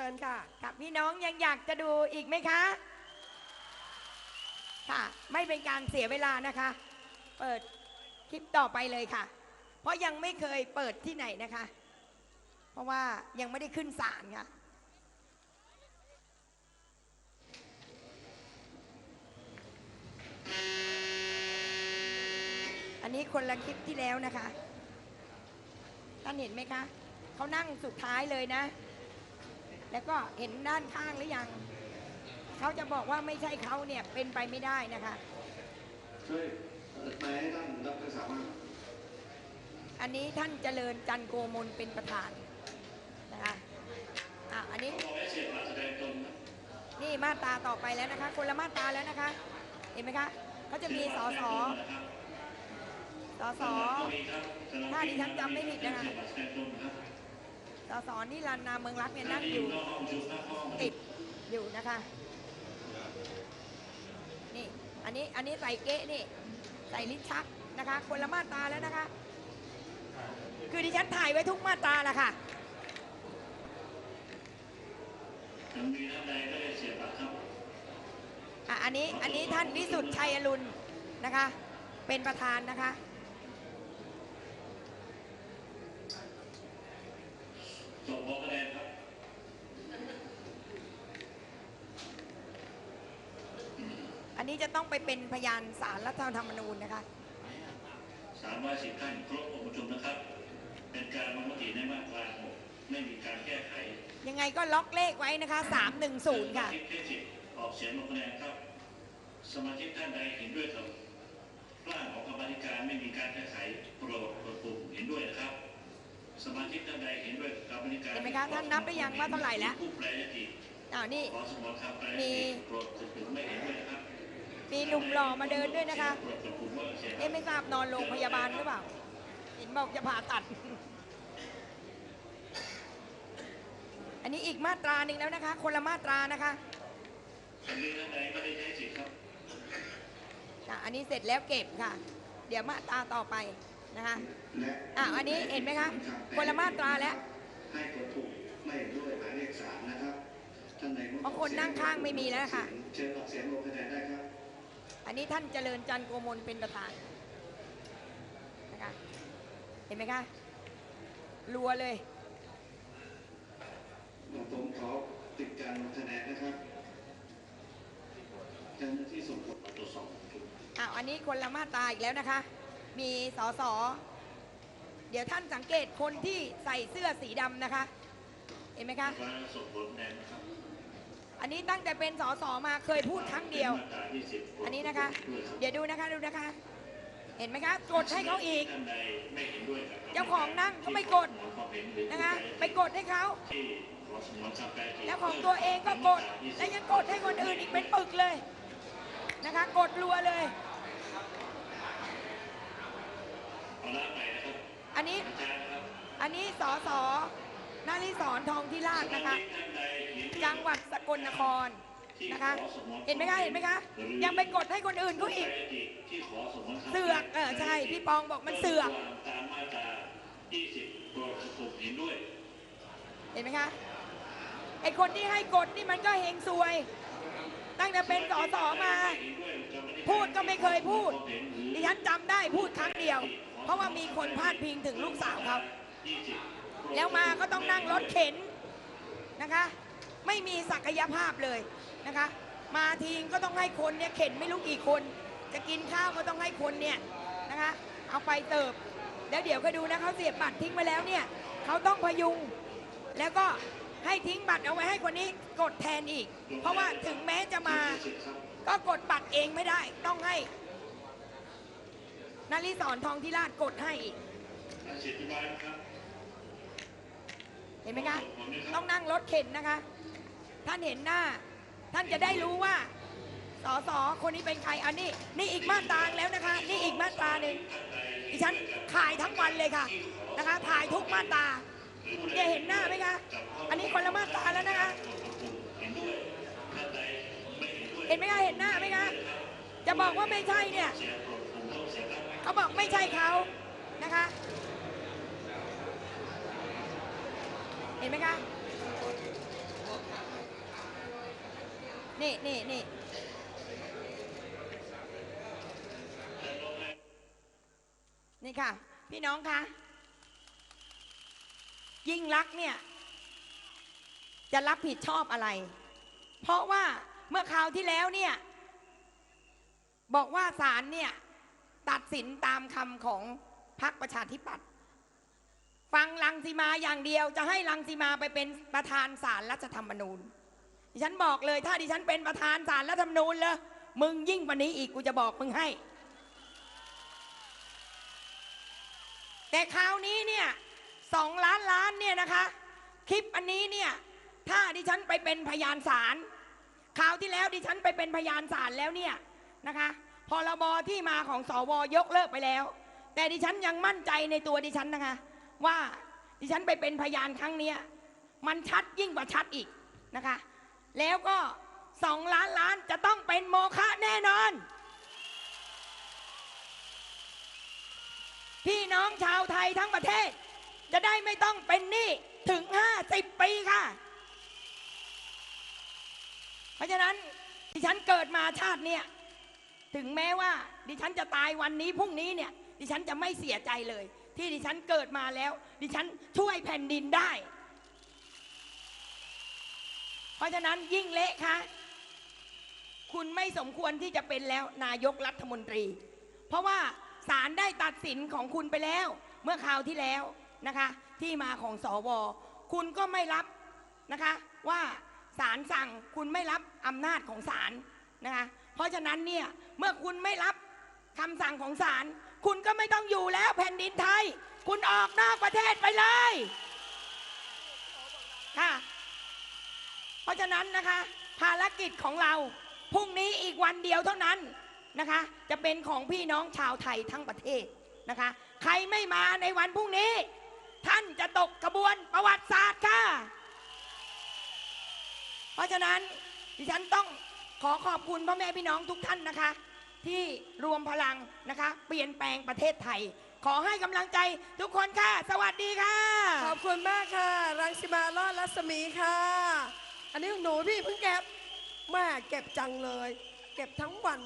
เชิญค่ะค่ะพี่น้องยังอยากจะดูอีกไหมคะ ค่ะ ไม่เป็นการเสียเวลานะคะ เปิดคลิปต่อไปเลยค่ะ เพราะยังไม่เคยเปิดที่ไหนนะคะ เพราะว่ายังไม่ได้ขึ้นศาลค่ะอันนี้คนละคลิปที่แล้วนะคะ ท่านเห็นไหมคะ เขานั่งสุดท้ายเลยนะ แล้วก็เห็นด้านข้างหรือยัง เขาจะบอกว่าไม่ใช่เขาเนี่ยเป็นไปไม่ได้นะคะช่วยไปให้ท่านรับภาษาบ้างอันนี้ท่านเจริญจันโกมลเป็นประธานนะคะอะอันนี้นี่มาตราต่อไปแล้วนะคะ คนละมาตราแล้วนะคะ เห็นไหมคะเขาจะมีสอสอสอสอถ้าดิฉันจำไม่ผิดนะคะ สอสนี่รันนาเมืองรักเนี่ยนั่งอยู่ติดอยู่นะคะ นี่อันนี้อันนี้ใส่เก๊ะนี่ ใส่ลิ้นชักนะคะ คนละมาตาแล้วนะคะ คือดิฉันถ่ายไว้ทุกมาตาแหละค่ะอะอันนี้อันนี้ท่านวิสุทธิ์ชัยอรุณนะคะ เป็นประธานนะคะ ส่งหัวคะแนนครับ อั นนี้จะต้องไปเป็นพยานสารรัฐธรรมนูญนะคะ310ท่านครบองค์ประชุมนะครับ เป็นการลงมติในมาตรา6ไม่มีการแก้ไข ยังไงก็ล็อกเลขไว้นะคะ310ค่ะสมาชิกที่สิบออกเสียงลงคะแนนครับ สมาชิกท่านใดเห็นด้วยกับร่างของกรรมาธิการไม่มีการแก้ไขโปรดกดปุ่มเห็นด้วยนะครับ สมาชิกท่านใดเห็นด้วยกับกรรมาธิการเห็นไหมคะท่านนับไปยังว่าเท่าไหร่แล้วผู้แปรยติอ้าวนี่ขอสมรคำแปรยมี ติโปรดกดปุ่มไม่เห็นด้วยนะครับ มีหนุ่มหล่อมาเดินด้วยนะคะโปรดกดปุ่มว่าเสียงเอ๊ะไม่ทราบนอนโรงพยาบาลหรือเปล่า เห็นบอกจะผ่าตัด อันนี้อีกมาตราหนึ่งแล้วนะคะ คนละมาตรานะคะสมาชิกท่านใดไม่ได้ใช้สิทธิ์ครับค่ะอันนี้เสร็จแล้วเก็บค่ะ เดี๋ยวมาตราต่อไปนะคะและอะอันนี้เห็นไหมคะคนละมาตราแล้วให้กดถูกไม่เห็นด้วยหมายเลขสามนะครับท่านใดงดบางคนนั่งข้างไม่มีแล้วค่ะเชิญออกเสียงลงคะแนนได้ครับ อันนี้ท่านเจริญจันทร์โกมลเป็นประธานนะคะเห็นไหมคะรัวเลยผมขอติดการลงคะแนนนะครับเจ้าหน้าที่ส่งผลตรวจสอบถูกอ้าวอันนี้คนละมาตราอีกแล้วนะคะ มีสอสอเดี๋ยวท่านสังเกตคนที่ใส่เสื้อสีดำนะคะ เห็นไหมคะว่าส่งผลคะแนนนะครับ อันนี้ตั้งแต่เป็นสสมาเคยพูดครั้งเดียว อันนี้นะคะ เดี๋ยวดูนะคะดูนะคะ เห็นไหมคะกดให้เขาอีก เจ้าของนั่งก็ไม่กดนหรือนะคะ ไปกดให้เขาแล้วของตัวเองก็กด และยังกดให้คนอื่นอีกเป็นปึกเลยนะคะ กดรัวเลย อันนี้อาจารย์ครับอันนี้สอสอ นาริสอนทองที่ราชนะคะ จังหวัดสกลนครนะคะ เห็นไหมคะเห็นไหมคะ ยังไปกดให้คนอื่นเขาอีก เสือกเออใช่ พี่ปองบอกมันเสือกเห็นด้วยเห็นไหมคะไอคนที่ให้กดนี่มันก็เฮงซวย ตั้งแต่เป็นสอสอมา พูดก็ไม่เคยพูดดิฉันจำได้พูดครั้งเดียว เพราะว่ามีคนพาดพิงถึงลูกสาวเขา แล้วมาก็ต้องนั่งรถเข็นนะคะ ไม่มีศักยภาพเลยนะคะ มาทีก็ต้องให้คนเนี่ยเข็นไม่รู้กี่คน จะกินข้าวก็ต้องให้คนเนี่ยนะคะ เอาไปเติบ แล้วเดี๋ยวก็ดูนะเขาเสียบบัตรทิ้งไว้แล้วเนี่ยเขาต้องพยุง แล้วก็ให้ทิ้งบัตรเอาไว้ให้คนนี้กดแทนอีก เพราะว่าถึงแม้จะมาก็กดบัตรเองไม่ได้ต้องให้นาริสอนทองทิราชกดให้อีก เสียที่บ้านครับ เห็นไหมคะ ต้องนั่งรถเข็นนะคะ ท่านเห็นหน้า ท่านจะได้รู้ว่าสอสอคนนี้เป็นใครอันนี้ นี่อีกมาตราแล้วนะคะ นี่อีกมาตราหนึ่งดิฉันถ่ายทั้งวันเลยค่ะนะคะถ่ายทุกมาตราเนี่ยเห็นหน้าไหมคะ อันนี้คนละมาตราแล้วนะคะ เห็นไหมคะเห็นหน้าไหมคะ จะบอกว่าไม่ใช่เนี่ย เขาบอกไม่ใช่เขานะคะ เห็น ไหมคะ นี่นี่นี่นี่ค่ะ พี่น้องคะยิ่งรักเนี่ย จะรับผิดชอบอะไร เพราะว่าเมื่อคราวที่แล้วเนี่ย บอกว่าศาลเนี่ย ตัดสินตามคำของพรรคประชาธิปัตย์ ฟังลังสีมาอย่างเดียว จะให้ลังสีมาไปเป็นประธานศาลรัฐธรรมนูญดิฉันบอกเลย ถ้าดิฉันเป็นประธานศาลรัฐธรรมนูญเลยมึงยิ่งกว่านี้อีกกูจะบอกมึงให้ แต่คราวนี้เนี่ยสองล้านล้านเนี่ยนะคะ คลิปอันนี้เนี่ยถ้าดิฉันไปเป็นพยานศาลคราวที่แล้วดิฉันไปเป็นพยานศาลแล้วเนี่ยนะคะพรบที่มาของสวยกเลิกไปแล้ว แต่ดิฉันยังมั่นใจในตัวดิฉันนะคะ ว่าดิฉันไปเป็นพยานครั้งเนี้ยมันชัดยิ่งกว่าชัดอีกนะคะ แล้วก็สองล้านล้านจะต้องเป็นโมฆะแน่นอน พี่น้องชาวไทยทั้งประเทศ จะได้ไม่ต้องเป็นหนี้ถึง 50 ปีค่ะ เพราะฉะนั้นดิฉันเกิดมาชาติเนี่ยถึงแม้ว่า ดิฉันจะตายวันนี้พรุ่งนี้เนี่ย ดิฉันจะไม่เสียใจเลย ที่ดิฉันเกิดมาแล้ว ดิฉันช่วยแผ่นดินได้ เพราะฉะนั้นยิ่งเละคะคุณไม่สมควรที่จะเป็นแล้วนายกรัฐมนตรี เพราะว่าศาลได้ตัดสินของคุณไปแล้ว เมื่อคราวที่แล้วนะคะ ที่มาของสวคุณก็ไม่รับนะคะว่าศาลสั่งคุณไม่รับอำนาจของศาลนะคะเพราะฉะนั้นเนี่ยเมื่อคุณไม่รับคำสั่งของศาล คุณก็ไม่ต้องอยู่แล้วแผ่นดินไทย คุณออกนอกประเทศไปเลยค่ะเพราะฉะนั้นนะคะ ภารกิจของเราพรุ่งนี้อีกวันเดียวเท่านั้นนะคะ จะเป็นของพี่น้องชาวไทยทั้งประเทศนะคะ ใครไม่มาในวันพรุ่งนี้ ท่านจะตกกระบวนประวัติศาสตร์ค่ะ เพราะฉะนั้นดิฉันต้องขอขอบคุณพ่อแม่พี่น้องทุกท่านนะคะ ที่รวมพลังนะคะ เปลี่ยนแปลงประเทศไทย ขอให้กำลังใจทุกคนค่ะ สวัสดีค่ะ ขอบคุณมากค่ะ รังสิมาลอดรัศมีค่ะ อันนี้ของหนูพี่เพิ่งเก็บแม่เก็บจังเลย เก็บทั้งวัน